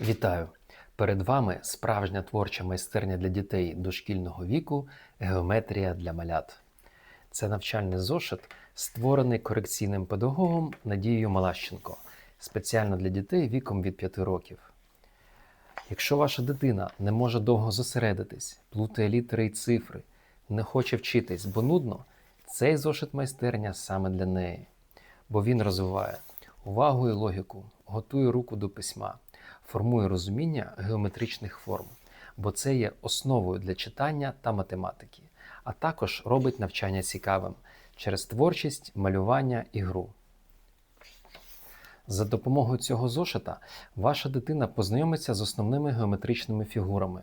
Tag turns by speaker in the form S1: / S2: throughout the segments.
S1: Вітаю! Перед вами справжня творча майстерня для дітей дошкільного віку Геометрія для малят. Це навчальний зошит, створений корекційним педагогом Надією Малащенко, спеціально для дітей віком від 5 років. Якщо ваша дитина не може довго зосередитись, плутає літери і цифри, не хоче вчитись, бо нудно, цей зошит майстерня саме для неї. Бо він розвиває увагу і логіку, готує руку до письма, формує розуміння геометричних форм, бо це є основою для читання та математики, а також робить навчання цікавим через творчість, малювання і гру. За допомогою цього зошита ваша дитина познайомиться з основними геометричними фігурами,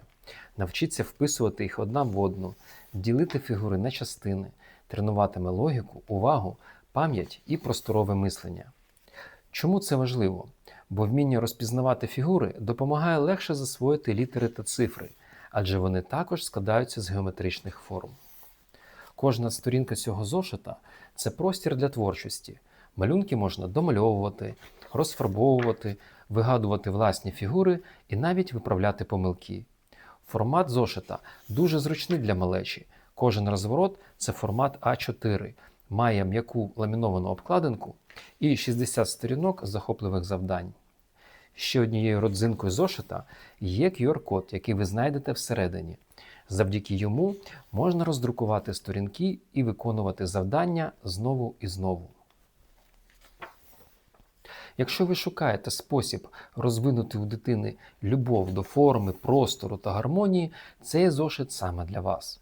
S1: навчиться вписувати їх одна в одну, ділити фігури на частини, тренуватиме логіку, увагу, пам'ять і просторове мислення. Чому це важливо? Бо вміння розпізнавати фігури допомагає легше засвоїти літери та цифри, адже вони також складаються з геометричних форм. Кожна сторінка цього зошита це простір для творчості. Малюнки можна домальовувати, розфарбовувати, вигадувати власні фігури і навіть виправляти помилки. Формат зошита дуже зручний для малечі. Кожен розворот це формат А4, має м'яку ламіновану обкладинку і 60 сторінок захопливих завдань. Ще однією родзинкою зошита є QR-код, який ви знайдете всередині. Завдяки йому можна роздрукувати сторінки і виконувати завдання знову і знову. Якщо ви шукаєте спосіб розвинути у дитини любов до форми, простору та гармонії, цей зошит саме для вас.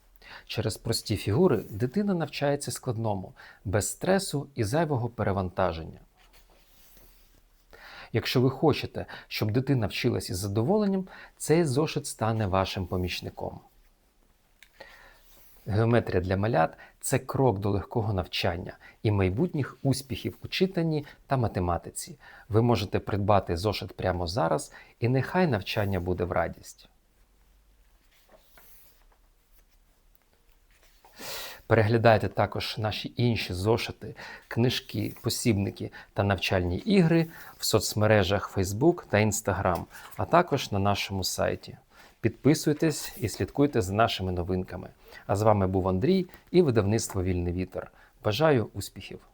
S1: Через прості фігури дитина навчається складному, без стресу і зайвого перевантаження. Якщо ви хочете, щоб дитина вчилась із задоволенням, цей зошит стане вашим помічником. Геометрія для малят це крок до легкого навчання і майбутніх успіхів у читанні та математиці. Ви можете придбати зошит прямо зараз, і нехай навчання буде в радість. Переглядайте також наші інші зошити, книжки, посібники та навчальні ігри в соцмережах Facebook та Instagram, а також на нашому сайті. Підписуйтесь і слідкуйте за нашими новинками. А з вами був Андрій і видавництво Вільний Вітер. Бажаю успіхів!